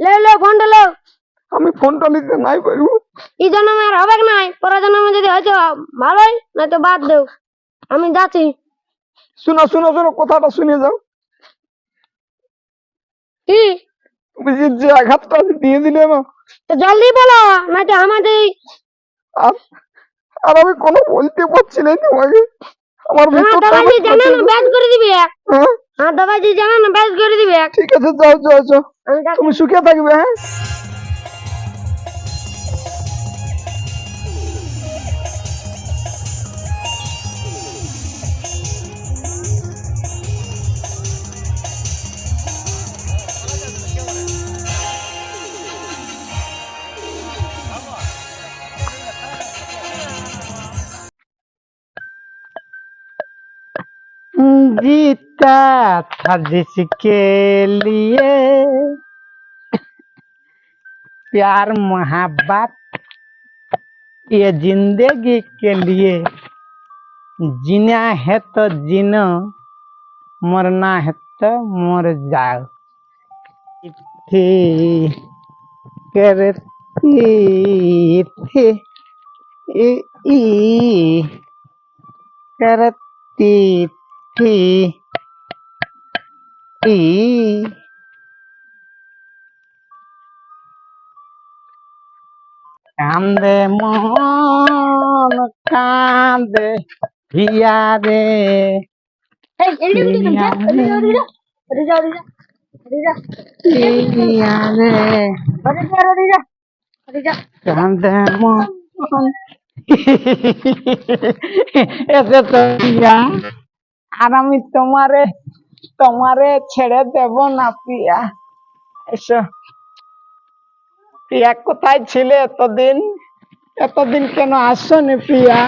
লে লে ফোনটা লো। আমি ফোনটা নিতে নাই পারব। এই জন্মে আর হবে নাই পরের জন্মে যদি হয়তো ভালোই নয়তো বাদ দেও। আমি যাচ্ছি। শোনো শোনো শোনো কথাটা শুনে যাও। কি? তুমি যে যে আঘাতটা দিয়ে দিলে না তো জলদি বলো নয়তো আমাদের আর আর আমি কোনো বলতে পারছি না তোমাকে। আমার হ্যাঁ দাদাজি ব্যাস করে দিবে। হ্যাঁ? হ্যাঁ দাদাজি জানো না ব্যাস করে দিবে। ঠিক আছে যাও যাও যাও। তুমি সুখে থাকবে হ্যাঁ? जीता था जिसके लिए। प्यार, मोहब्बत, ये ज़िंदगी के लिए। जीना है तो जीनो, मरना है तो मर जाओ। थी करती थी करती थी ई কান্দে মন কান্দে হিয়া রে। হিয়া কান্দে মন। এসে তো পিয়া আর আমি তোমারে তোমারে ছেড়ে দেব না পিয়া এসো। পিয়া কোথায় ছিলে এতদিন? এতদিন কেন আসনি পিয়া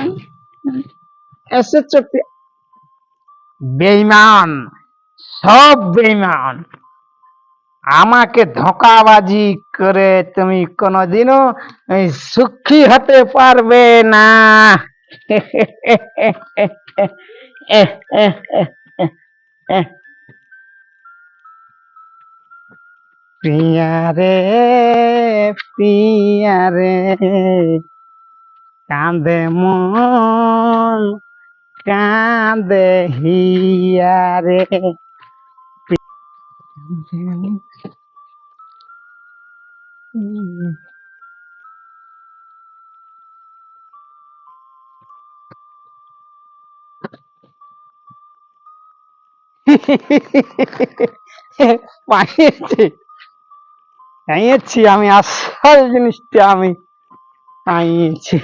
এসেছ পিয়া বেইমান সব বেইমান আমাকে ধোকাবাজি করে তুমি কোনোদিনও সুখী হতে পারবে না। পিয়া রে পিয়া রে কাঁদে মন কাঁদে হিয়া রে পাইয়েছি পাইয়েছি আমি আসল জিনিসটা আমি পাইয়েছি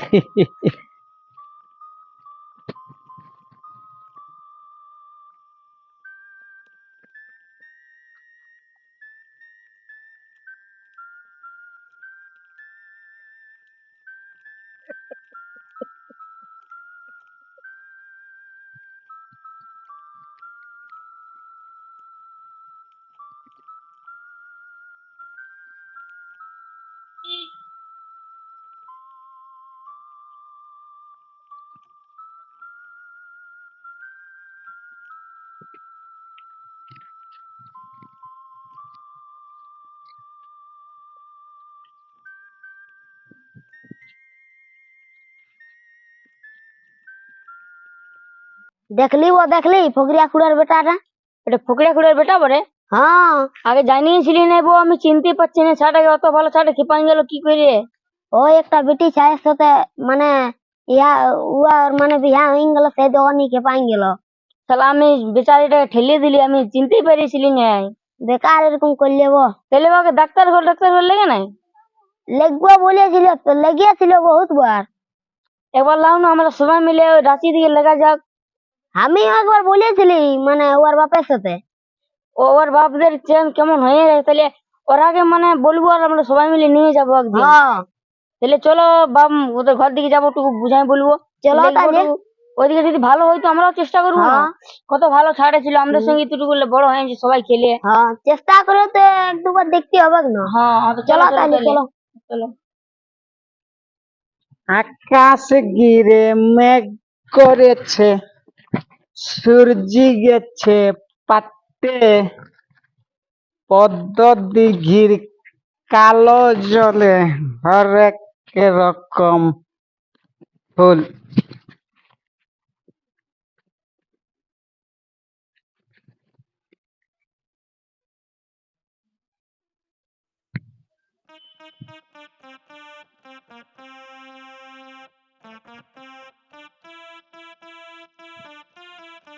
দেখলি ও দেখলি ফকরিয়া খুড়ার বেটাটা। এটা ফকরিয়া খুড়ের বেটা বলে হ্যাঁ। আগে জানিয়েছিলি না বউ আমি চিনতে পারছি না ছাটাকে অত ভালো ছাটা খেপান গেল কি করে ও একটা বেটি ছায়ের সাথে মানে ইয়া উয়ার মানে বিয়া হয়ে গেল সেই দোকানি কে পাই গেল। তাহলে আমি বেচারিটাকে ঠেলিয়ে দিলি আমি চিনতেই পেরেছিলি না। বেকার এরকম করলে ও তাহলে ওকে ডাক্তার ঘর ডাক্তার ঘর লেগে নাই? লেগবো বলেছিল তো লেগিয়েছিল বহুত বার। একবার লাও না আমরা সবাই মিলে ওই রাঁচি দিকে লেগা যাক। আমি একবার বলেছিলি মানে ওর বাপের সাথে। ও ওর বাপদের চেন কেমন হয়ে গেছে? তাহলে ওর আগে মানে বলব আর আমরা সবাই মিলে নিয়ে যাব একদিন। হ্যাঁ তাহলে চলো বাপ ওদের ঘর দিকে যাব একটু বুঝাই বলব। চলো তাহলে। ওইদিকে যদি ভালো হয়তো আমরাও চেষ্টা করব না? হ্যাঁ। কত ভালো ছাড়ে ছিল আমাদের সঙ্গে বলে বড় হয়েছে সবাই খেলে। হ্যাঁ চেষ্টা করে তো এক দুবার দেখতে হবে না। হ্যাঁ চলো তাহলে চলো। চলো। আকাশ গিরে মেঘ করেছে। সূর্য গেছে পাতে পদ্ম দিঘির কালো জলে হরেক রকম ফুল।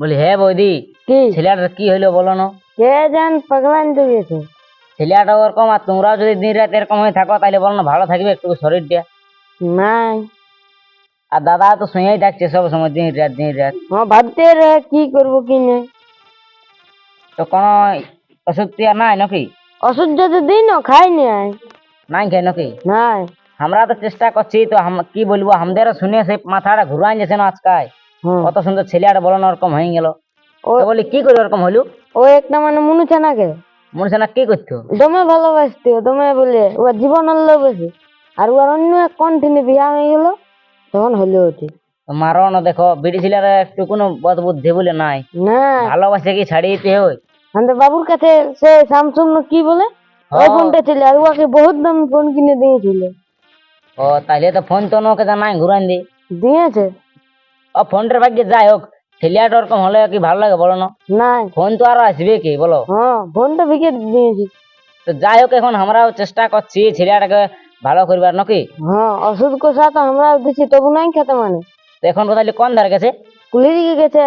বলি হ্যাঁ বৌদি কি? ছেলেটার কি হইল বলো না? কে জান পাগলান তো গেছে ছেলেটা ওরকম আর তোমরাও যদি দিন রাত এরকম হয়ে থাকো তাহলে বলো না ভালো থাকবে একটু শরীরটা নাই। আর দাদা তো শুয়েই থাকছে সব সময় দিন রাত দিন রাত। হ্যাঁ ভাবতে রে কি করব কি নেই? তো কোনো ওষুধ টিয়া নাই নাকি? ওষুধ যদি দিই না খাই নাই নাই খাই নাকি? নাই। আমরা তো চেষ্টা করছি তো কি বলব আমাদেরও শুনে সেই মাথাটা ঘুরাই যাচ্ছে না আজকাল। কত সুন্দর ছেলেটা বলো না ওরকম হয়ে গেল। ও বলি কি করে ওরকম হলো ও একটা মানে মনুছে নাকে মনে না কি করতো? দমে ভালোবাসতে দমে বলে ওর জীবন আনলো বেশি আর ওর অন্য এক কন্টিনিউ বিয়া হয়ে গেল তখন হলো ওটি। তো মারো না দেখো বিড়ি ছেলেরা একটু কোনো বদ বুদ্ধি বলে নাই। না। ভালোবাসে কি ছাড়িয়ে দিতে হয়? আমাদের বাবুর কাছে সে স্যামসুং না কি বলে? ওই। ফোনটা ছিল আর ওকে বহুত দাম ফোন কিনে দিয়েছিল। ও তাহলে তো ফোন তো নোকে জানাই ঘুরান দি। দিয়েছে। ও ফোনটার ভাগ্যে যাই হোক ছেলেটা ওরকম হলে কি ভালো লাগে বলো না? নাই। ফোন তো আরও আসবে কি বলো? হ্যাঁ ফোনটা বিকে দিয়েছি তো যাই হোক এখন আমরাও চেষ্টা করছি ছেলেটাকে ভালো করবার নাকি হ্যাঁ ওষুধ কষা তো আমরা দিচ্ছি তবু নাই খেতে মানে। তো এখন তাহলে কোন ধারে গেছে কুলি দিকে গেছে।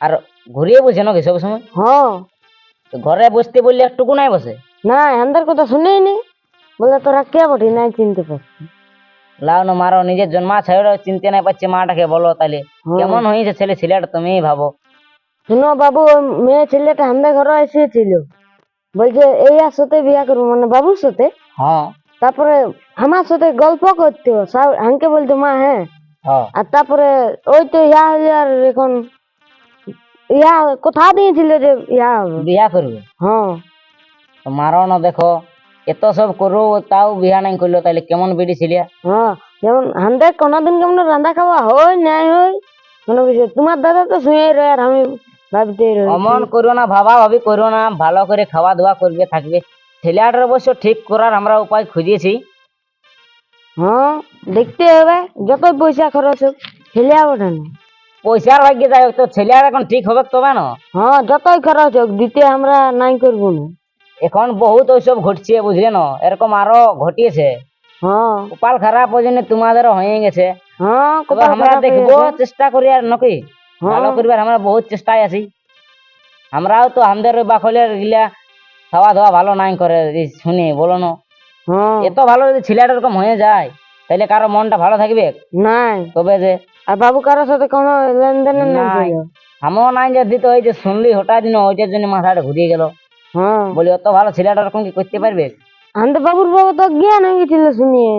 আর ঘুরিয়ে বসে নাকি সব সময়? হ্যাঁ তো ঘরে বসতে বললে একটুকু নাই বসে না আমাদের কথা শুনেই নি? বলে তোরা কে বটি নাই চিনতে পারছি লাও না মারো নিজের জন্মা ছাড়া চিনতে নাই পাচ্ছে মাটাকে বলো তাহলে হ্যাঁ। কেমন হয়েছে ছেলে ছেলেটা তুমিই ভাবো শুনো বাবু ওই মেয়ে ছেলেটা আমাদের ঘরে এসেছিল বলছে এই আর সাথে বিয়া করব মানে বাবুর সাথে হ্যাঁ তারপরে আমার সাথে গল্প করতো সব আমাকে বলতো মা হ্যাঁ হ্যাঁ আর তারপরে ওই তো ইয়া হলে আর এখন ইয়া কোথা দিয়েছিল যে ইয়া হবে বিয়া করবে হ্যাঁ তো মারো না দেখো এত সব করো তাও বিয়া নাই করল তাহলে কেমন বিড়ি ছিলিয়া? হ্যাঁ যেমন হান্দে কোনোদিন কেমন রান্না খাওয়া হয় নাই হয় কোনো কিছু। তোমার দাদা তো শুয়ে রয়ে আর আমি ভাবতে রই অমন করো না ভাবা ভাবি করো না ভালো করে খাওয়া দাওয়া করবে থাকবে। ছেলেটার অবশ্য ঠিক করার আমরা উপায় খুঁজেছি হ্যাঁ দেখতে হবে যত পয়সা খরচ হোক ছেলে ওঠে না। পয়সার ভাগ্যে যাই হোক তো ছেলের এখন ঠিক হবে তবে না হ্যাঁ যতই খরচ হোক দিতে আমরা নাই করব না। এখন বহুত ওইসব ঘটছে বুঝলে না? এরকম আরও ঘটিয়েছে। হ্যাঁ। কপাল খারাপ ওই জন্য তোমাদেরও হয়ে গেছে। হ্যাঁ আমরা দেখব চেষ্টা করি আর নাকি। হ্যাঁ। ভালো করবার আমরা বহুত চেষ্টায় আছি। আমরাও তো আমাদের বাকলের গিলা খাওয়া দাওয়া ভালো নাই করে শুনি বলো না? হ্যাঁ। এত ভালো যদি ছেলেটা এরকম হয়ে যায় তাহলে কারও মনটা ভালো থাকবে? নাই। তবে যে আর বাবু কারোর সাথে কোনো লেনদেন নাই। আমিও নাই যে দিত ওই যে শুনলি হঠাৎ দিন ওইটার জন্য মাথাটা ঘুরিয়ে গেল। বলি অত ভালো ছেলেটা ওরকম কি করতে পারবে? আমাদের বাবুর বাবু তো জ্ঞান হয়ে গেছিল শুনিয়ে।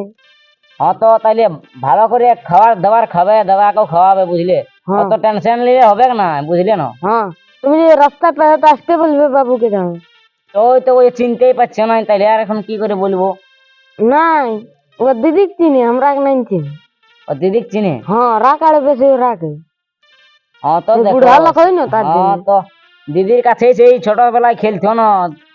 হ্যাঁ তো তাইলে ভালো করে খাবার দাবার খাবে দাদাকেও খাওয়াবে বুঝলে? হ্যাঁ। অত টেনশন নিলে হবে না বুঝলে না? হ্যাঁ। তুমি যে রাস্তা পেয়ে তো আসতে বলবে বাবুকে যাও তো ওই তো ওই চিনতেই পারছে না তাইলে আর এখন কি করে বলব? নাই ও দিদি চিনি আমরা নাই চিনি। ও দিদিক চিনে? হ্যাঁ রাখ আর বেশি রাখে হ্যাঁ তো দেখো। বুড়া লোক হয় না তার হ্যাঁ তো দিদির কাছে সেই ছোটবেলায় খেলতো না।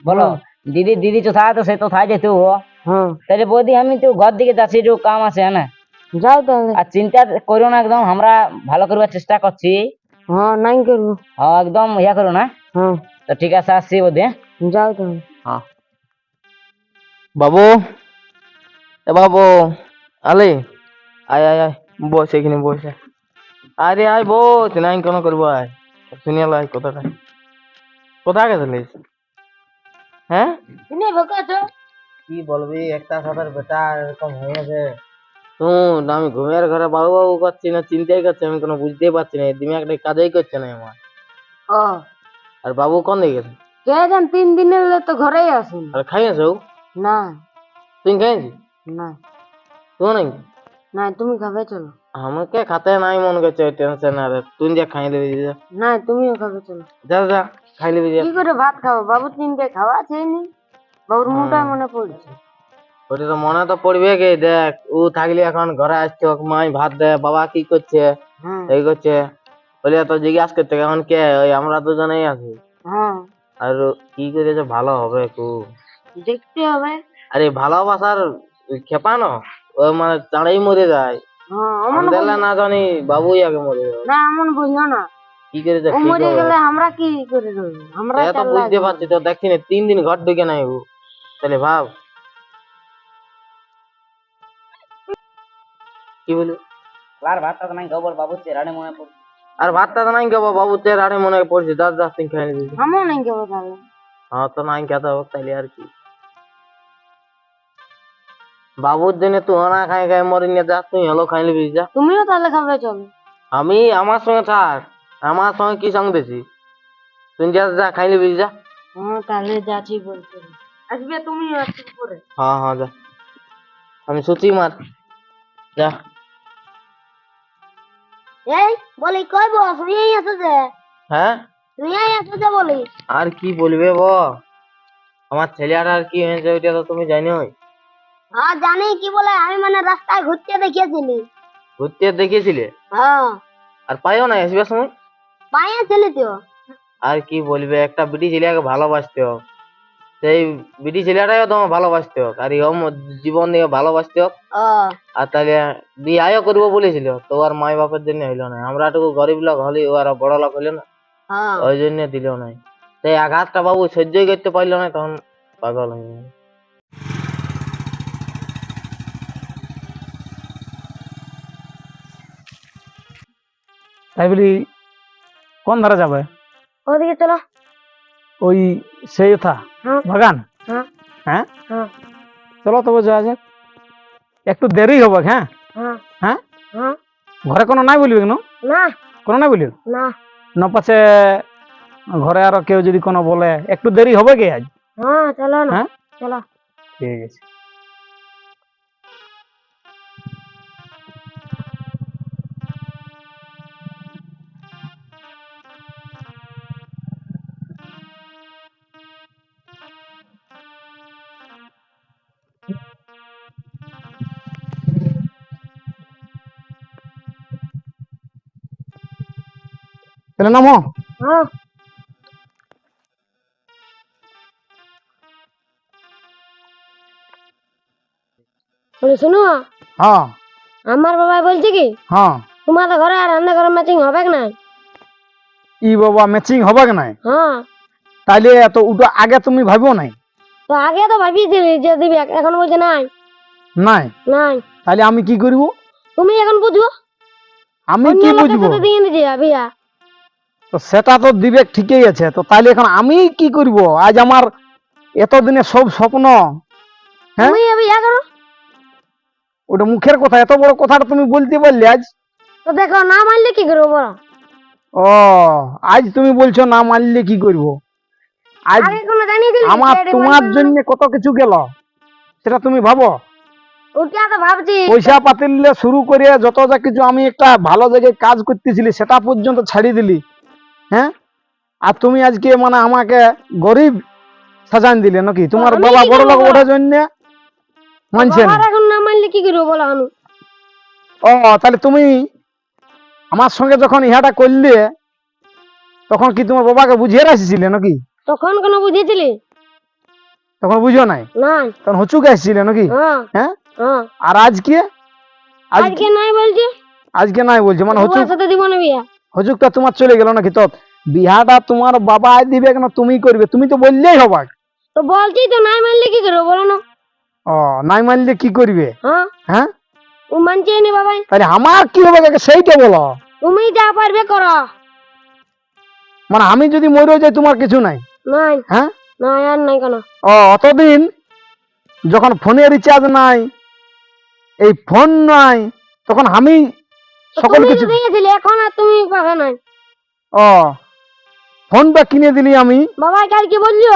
বলো দিদি দিদি তো থাকে তো সে তো থাকে যেত। ও হ্যাঁ। তাহলে বৌদি আমি তো ঘর দিকে যাচ্ছি একটু কাম আছে হ্যাঁ না? যাও তাহলে। আর চিন্তা করো না একদম আমরা ভালো করবার চেষ্টা করছি। হ্যাঁ নাই করব। হ্যাঁ একদম ইয়া করো না। হ্যাঁ। তো ঠিক আছে আসছি বৌদি হ্যাঁ? যাও তাহলে। হ্যাঁ। বাবু এ বাবু আলে আয় আয় আয় বস এখানে বস। আরে আয় বস নাই কেন করব আয়। শুনিয়ে আয় কথাটা। কোথায় গেছিলিস হ্যাঁ? শুনে ভোকাছো কি বলবি একটা সাথে বেটা এরকম হয়েছে। শুন আমি ঘুমের ঘরে বাবু বাবু করছি না চিন্তাই করছি আমি কোনো বুঝতেই পারছি না দিমাগটা কাজই করছে না আমার ও। আর বাবু কোন দিকে গেছে? কে জান তিন দিনের হলে তো ঘরেই আসুন আর খাইয়েছো না। তুই খাইয়েছি না। তুই নাই? না তুমি খাবে চলো। আমাকে খাতে নাই মন করছে টেনশন আর তুই যা খাই যা। না তুমিও খাবে চলো। যা যা। খাই লিবি কি করে ভাত খাব? বাবু তিনটে খাওয়া বাবুর মুখটা মনে পড়ছে। ওটা তো মনে তো পড়বে কে দেখ ও থাকলে এখন ঘরে আসছে মাই ভাত দেয় বাবা কি করছে? হ্যাঁ। এই করছে। বলে তো জিজ্ঞাসা করতে এখন কে? ওই আমরা দুজনেই আছি। হ্যাঁ। আর কি করে যে ভালো হবে কু। দেখতে হবে। আরে ভালোবাসার খেপানো? ও মানে চাঁড়াই মরে যায়। হ্যাঁ না জানি বাবুই আগে মরে যাবে না এমন বুঝো না। কি করে যে ও মরে গেলে আমরা কি করে রইব আমরা এ তো বুঝতে পারছি তো দেখছি না তিন দিন ঘর ঢুকে নাই ও তাহলে ভাব। কি বলি আর ভাতটা তো নাই গোবর বাবু চেরানে মনে পড়ছে। আর ভাতটা তো নাই খাব বাবু তের আরে মনে পড়ছে। দশ দশ দিন খাই নিবি। আমিও নাই কেবো তাহলে হ্যাঁ তো নাই খেতে হবে তাইলে আর কি। বাবুর জন্য তুই না খাই খাই মরে নিয়ে যা তুই হলো খাই নিবি যা। তুমিও তাহলে খাবে চলো। আমি আমার সঙ্গে থাক। আমার সঙ্গে কি সঙ্গে দিছি তুই যা যা খাই নিবি যা। হ্যাঁ তাহলে যাচ্ছি বলতে। আসবে তুমি আসবে পরে। হ্যাঁ হ্যাঁ যা। আমি সুচি মার। যা। এই বলি কই বস? তুই এই আছো যে? হ্যাঁ? তুই এই আছো যে বলি? আর কি বলবে ব? আমার ছেলে আর আর কি হয়েছে ওইটা তো তুমি জানো হ্যাঁ জানি কি বলে? আমি মানে রাস্তায় ঘুরতে দেখিয়েছিলি। ঘুরতে দেখেছিলে হ্যাঁ। আর পাইও না আসবে সময়? পাইয়াছিলি তো আর কি বলবে একটা বিটি ছেলেকে ভালোবাসতে হোক। সেই বিটি ছেলেটাও তোমার ভালোবাসতে হোক আর ইহম জীবন নিয়ে ভালোবাসতে হোক। আর তাহলে বিয়াও করব বলেছিল তো আর মাই বাপের জন্য হইল না। আমরা টুকু গরিব লোক হলি ও আর বড় লোক হইল না। হ্যাঁ। ওই জন্য দিল নাই। সেই আঘাতটা বাবু সহ্যই করতে পারল না তখন পাগল হয়ে গেল। তাই বলি কোন ধারে যাবে? ওদিকে চলো। ওই সেই কথা হ্যাঁ। বাগান? হ্যাঁ। হ্যাঁ? হ্যাঁ। চলো তবে যাওয়া যাক। একটু দেরি হবে হ্যাঁ? হ্যাঁ। হ্যাঁ? হ্যাঁ। ঘরে কোনো নাই বলবি কেন? না। কোনো নাই বলবি? না। না পাছে ঘরে আরও কেউ যদি কোনো বলে একটু দেরি হবে কি আজ? হ্যাঁ চলো না। হ্যাঁ? চলো। ঠিক আছে। তাহলে নামো। হ্যাঁ। বলি শুনো? হ্যাঁ। আমার বাবা বলছে কি? হ্যাঁ। তোমাদের ঘরে আর রান্না ঘরে ম্যাচিং হবে কি না ই বাবা ম্যাচিং হবে কি নাই? হ্যাঁ। তাইলে তো ওটা আগে তুমি ভাবিও নাই? তো আগে তো ভাবিয়েছিলি যে দিবি এখন বলছে নাই। নাই? নাই। তাহলে আমি কি করব? তুমি এখন বুঝব? আমি কি বুঝব? দিয়ে নিয়ে যা বিয়া তো সেটা তো দিবে ঠিকই আছে। তো তাইলে এখন আমি কি করব? আজ আমার এতদিনে সব স্বপ্ন হ্যাঁ? তুমি বিয়া করো। ওটা মুখের কথা এত বড় কথাটা তুমি বলতে পারলে আজ? তো দেখো না মানলে কি করব বলো? ও আজ তুমি বলছো না মানলে কি করব? আজ আমার তোমার জন্য কত কিছু গেল সেটা তুমি ভাবো? ওটা তো ভাবছি। পয়সা পাতিলে শুরু করে যত যা কিছু আমি একটা ভালো জায়গায় কাজ করতেছিলি সেটা পর্যন্ত ছাড়ি দিলি। হ্যাঁ? আর তুমি আজকে মানে আমাকে গরিব সাজান দিলে নাকি? তোমার বাবা বড় লোক? ওঠার জন্য মানছে না। এখন না মানলে কি করব বলো আমি? ও তাহলে তুমি আমার সঙ্গে যখন ইহাটা করলে তখন কি তোমার বাবাকে বুঝিয়ে রাখছিলে নাকি? তখন কোনো বুঝেছিলি তখন বুঝো নাই? নাই। তখন হুচুকে আসছিলে নাকি? হ্যাঁ। হ্যাঁ? হ্যাঁ। আর আজকে? আজকে নাই বলছে? আজকে নাই বলছে মানে হুচুক সাথে দিব না বিয়া? হুজুকটা তোমার চলে গেল নাকি তো বিহাটা তোমার বাবা দিবে কেন? তুমি করবে। তুমি তো বললেই হবা। তো বলছি তো নাই মানলে কি করব বলো না। ও নাই মানলে কি করবে? হ্যাঁ। হ্যাঁ? ও মানছে নি বাবাই। তাহলে আমার কি হবে কাকা? সেইটা বলো। তুমি যা পারবে করো। মানে আমি যদি মরে যাই তোমার কিছু নাই? নাই। হ্যাঁ? নাই আর নাই কেন। ও অতদিন যখন ফোনে রিচার্জ নাই এই ফোন নাই তখন আমি সকল কিছু দিয়েছিলে এখন আর তুমি পাবে নাই। ও ফোনটা কিনে দিলি আমি? বাবা কাল কি বলছো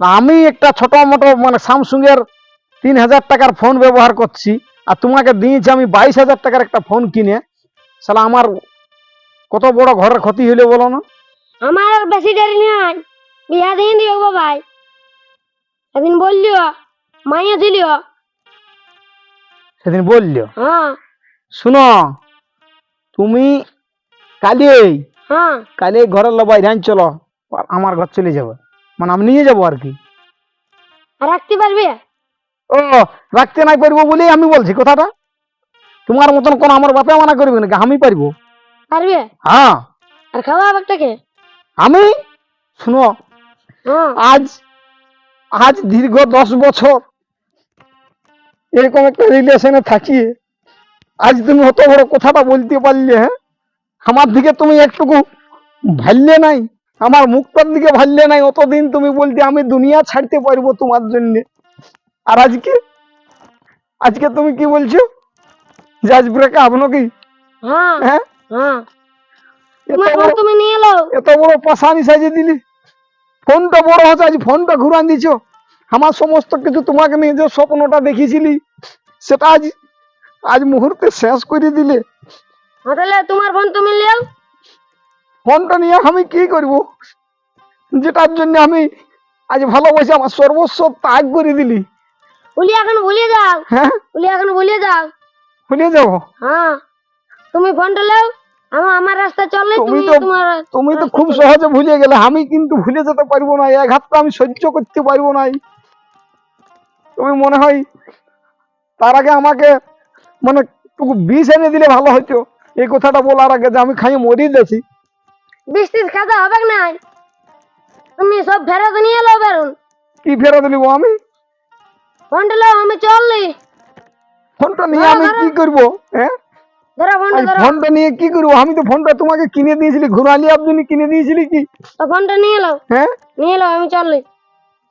না, আমি একটা ছোট মোটো মানে স্যামসুং এর তিন হাজার টাকার ফোন ব্যবহার করছি আর তোমাকে দিয়েছি আমি বাইশ হাজার টাকার একটা ফোন কিনে। সালা আমার কত বড় ঘরের ক্ষতি হইলে বলো না? আমার আর বেশি দেরি নাই। বিয়া দিয়ে দিও বাবাই সেদিন বললিও মাইয়া দিলিও। সেদিন বলল হ্যাঁ। শুনো তুমি কালি হ্যাঁ। কালি ঘরের লোক বাইরে চলো। আর আমার ঘর চলে যাবে। মানে আমি নিয়ে যাব আর কি। রাখতে পারবে? ও রাখতে নাই পারব বলেই আমি বলছি কথাটা। তোমার মতন কোন আমার বাপে মানা করবে নাকি? আমি পারব। পারবে? হ্যাঁ। আর খাওয়া বাচ্চাকে আমি? শুনো হ্যাঁ। আজ আজ দীর্ঘ দশ বছর এরকম একটা রিলেশনে থাকিয়ে আজ তুমি অত বড় কথাটা বলতে পারলে হ্যাঁ? আমার দিকে তুমি একটুকু ভাললে নাই আমার মুখটার দিকে ভাললে নাই অতদিন তুমি বলতে আমি দুনিয়া ছাড়তে পারব তোমার জন্য। আর আজকে? আজকে তুমি কি বলছো? যে আজ ব্রেক আপ নাকি হ্যাঁ। এত বড় তুমি নিয়ে এলো। এত বড় পাশানি সাজিয়ে দিলি। ফোনটা বড় হচ্ছে আজ ফোনটা ঘুরান দিছ। আমার সমস্ত কিছু তোমাকে নিয়ে যে স্বপ্নটা দেখিয়েছিলি সেটা আজ আজ মুহূর্তে শেষ করে দিলে। তাহলে তোমার ফোন তুমি লিও ফোনটা নিয়ে আমি কি করব? যেটার জন্য আমি আজ ভালোবাসি আমার সর্বস্ব ত্যাগ করে দিলি। উলি এখন ভুলে যাও হ্যাঁ? উলি এখন ভুলে যাও ভুলে যাব হ্যাঁ। তুমি ফোনটা লেও আমার আমার রাস্তা চললে তুমি তুমি তোমার তুমি তো খুব সহজে ভুলে গেলে আমি কিন্তু ভুলে যেতে পারব না এক হাতটা আমি সহ্য করতে পারব না তুমি মনে হয় তার আগে আমাকে মানে টুকু বিষ এনে দিলে ভালো হতো এই কথাটা বলার আগে যে আমি খাইয়ে মরিয়ে যাচ্ছি বৃষ্টির খাতা হবে না তুমি সব ফেরত নিয়ে এলো বেরুন। কি ফেরত দিব আমি? ফোনটা লেও আমি চললি। ফোনটা নিয়ে আমি কি করব হ্যাঁ? ধরো ফোনটা আমি ধরো। ফোনটা নিয়ে কি করব? আমি তো ফোনটা তোমাকে কিনে দিয়েছিলি ঘুরালি আপনি কিনে দিয়েছিলি কি? তো ফোনটা নিয়ে এলো। হ্যাঁ? নিয়ে এলো আমি চললি।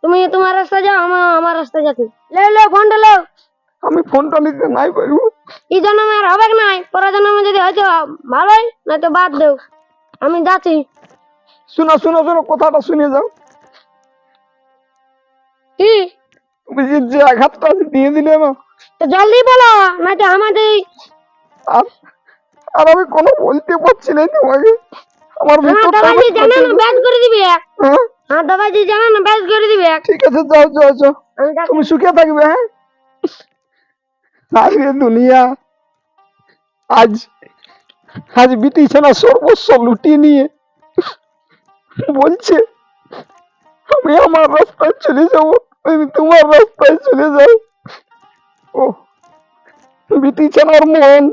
তুমি তোমার রাস্তা যাও আমার আমার রাস্তা যাচ্ছি। লেও লেও ফোনটা লেও। আমি ফোনটা নিতে নাই পারব। এই জন্মে আর হবে নাই। পরের জন্মে যদি হয়তো ভালোই নয়তো বাদ দেও। আমি যাচ্ছি। শোনো শোনো শোনো কথাটা শুনে যাও। কি? তুমি যে যে আঘাতটা দিয়ে দিলে না তো জলদি বলো নয়তো আমাদের আর আর আমি কোনো বলতে পারছি না তোমাকে। আমার ভিতরটা আমার জানে না ব্যাস করে দিবে। হ্যাঁ? আমার দাদাজি জানে না ব্যাস করে দিবে। ঠিক আছে যাও যাও যাও। তুমি সুখে থাকবে হ্যাঁ? আরে দুনিয়া। আজ আজ বিটিছেনা সর্বস্ব লুটিয়ে নিয়ে বলছে, আমি আমার রাস্তায় চলে যাব তুমি তোমার রাস্তায় চলে যাও ও বিটিছেনার মন,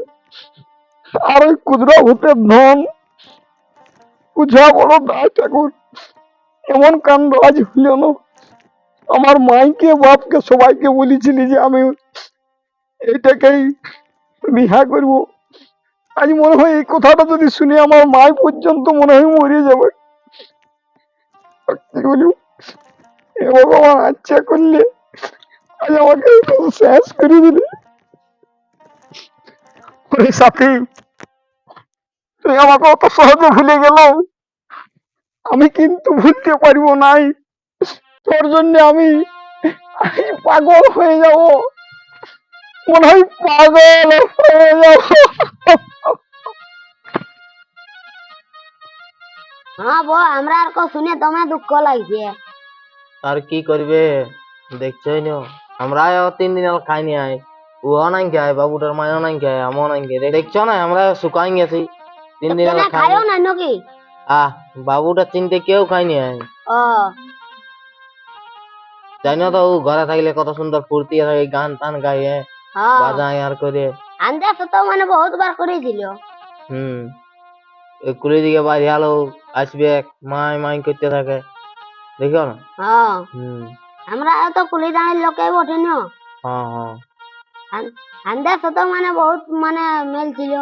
আর ওই কুদরা ভূতের ধন। বুঝা বড় দায় ঠাকুর, এমন কাণ্ড আজ হইল না। আমার মাইকে, বাপকে, সবাইকে বলেছিলি যে আমি এইটাকেই বিহা করব। আজ মনে হয় এই কথাটা যদি শুনে আমার মাই পর্যন্ত মনে হয় মরে যাবে। কি বলি ভগবান আচ্ছা করলে আজ আমাকে শেষ করে দিলে সাথী, তুই আমাকে অত সহজে ভুলে গেল আমি কিন্তু ভুলতে পারব নাই। তোর জন্য আমি আমি পাগল হয়ে যাব। মনে হয় পাগল হ্যাঁ বো আমরা আর কো শুনে তোমার দুঃখ লাগছে। আর কি করবে? দেখছই না। আমরা তিন দিন আর খাইনি আয়। ও নাই খায় বাবুটার মায়ও নাই খায় আমও নাই খায় দেখছ না আমরা শুকাই গেছি। তিন দিন আর কেনা না। নাকি? আহ বাবুটা চিনতে কেউ খাইনি আয়। ও। জানো তো ও ঘরে থাকলে কত সুন্দর ফুর্তি থাকে গান টান গায়ে হ্যাঁ বাজায় আর করে। তো মানে বহুত বার করেছিল। হুম। কুলি দিকে আসবে মাই মাই করতে থাকে। দেখো না? হ্যাঁ। হুম। আমরা তো কুলি দাঁড়িয়ে লোকে ওঠেনি হ্যাঁ হ্যাঁ। তো মানে বহুত মানে মেল ছিল।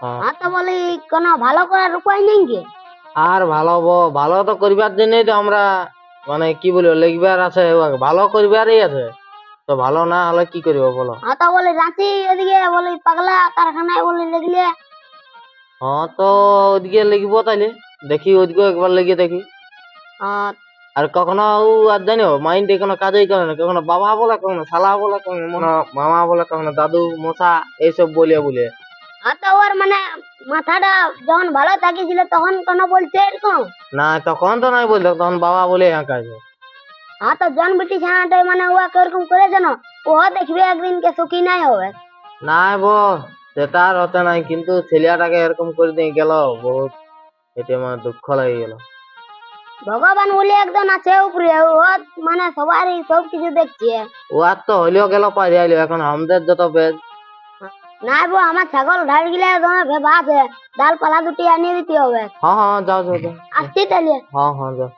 হ্যাঁ। হ্যাঁ তো বলি কোনো ভালো করার উপায় নেই কি? আর ভালো ভালো তো করিবার জন্যই তো আমরা মানে কি বলব লিখবার আছে ভালো করিবারই আছে। তো ভালো না হলে কি করব বলো? হ্যাঁ তো বলে রাঁচি ওদিকে বলে পাগলা কারখানায় বলে লেগলে। হ্যাঁ তো ওদিকে লিখব তাইলে। দেখি ওদিকে একবার লেগে দেখি। হ্যাঁ। আর কখনো আর জানো মাইন্ডে কোনো কাজই করে না। কখনো বাবা বলে কখনো শালা বলে কখনো মনে- মামা বলে কখনো দাদু মশা এইসব বলে বলিয়ে। হ্যাঁ তো ওর মানে মাথাটা যখন ভালো থাকিছিল তখন কেন বলছে এরকম? না তখন তো নাই বলতো তখন বাবা বলে হ্যাঁ তো জন বেটি ছানাটাই মানে ওয়া কীরকম করে জানো? ও দেখবে একদিন কে সুখী নাই হবে। নাই বো সেটা আর হতে নাই কিন্তু ছেলেটাকে এরকম করে দিয়ে গেল বহুত। এটা আমার দুঃখ লাগে গেল। ভগবান বলে একজন আছে উপরে ও মানে সবারই সব কিছু দেখছে। ও আর তো হইলেও গেল পারি আইলো এখন আমাদের যত বেজ নাই বো আমার ছাগল ঢাল গিলে তোমার ভেবা আছে ডাল পালা দুটি আনিয়ে দিতে হবে। হ্যাঁ হ্যাঁ যাও যাও যাও। আসছি তাহলে। হ্যাঁ হ্যাঁ যাও।